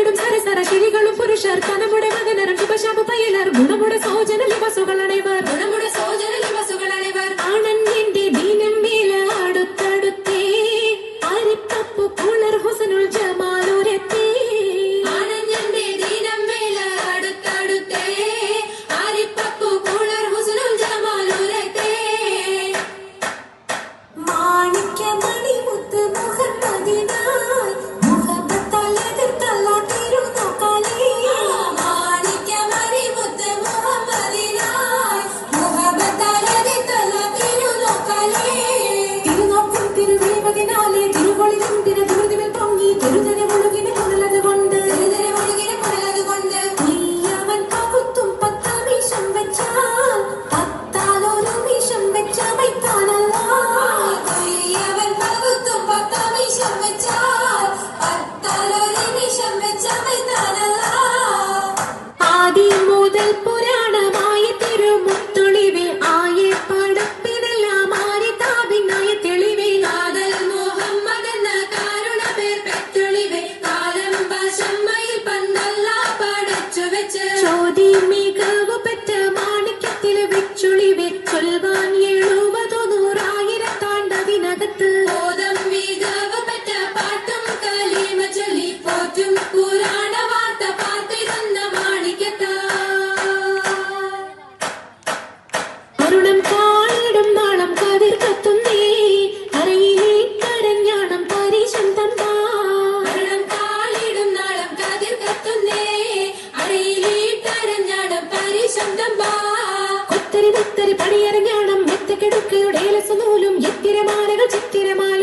மகிழும் சரசர கிளிகளும் புருஷர் கனமுட மகனரும் சுபசாப பயிலர் குணமுட சோஜன லிபசுகள் அனைவர் குணமுட சோஜன லிபசு പത്തരി പണിയരഞ്ഞാണം മെത്തക്കെടുക്കയുടെ ലസനൂലും എത്തിരമാലകൾ ചിത്തിരമാല